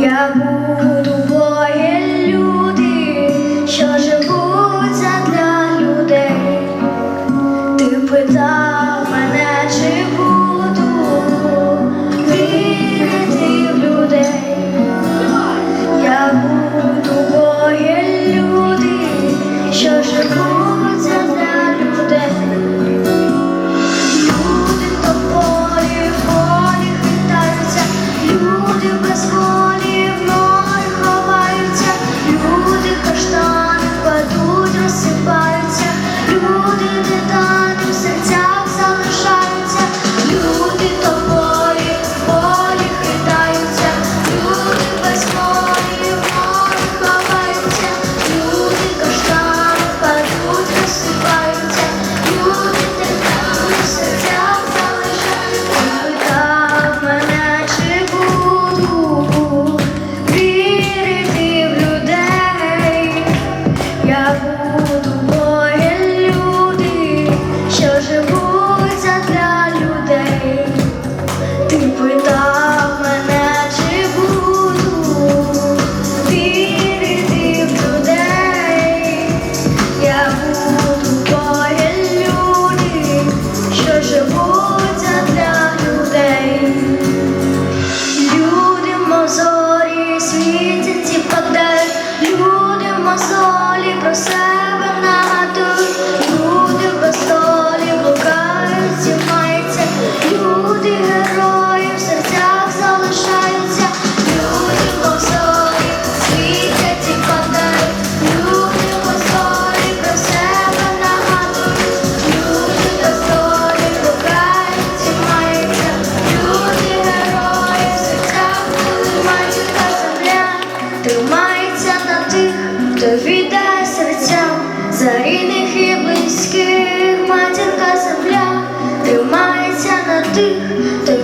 Я буду, бо люди, що живуть мозолі про себе хто віддає серця за рідних і близьких матінка земля тримається на тих.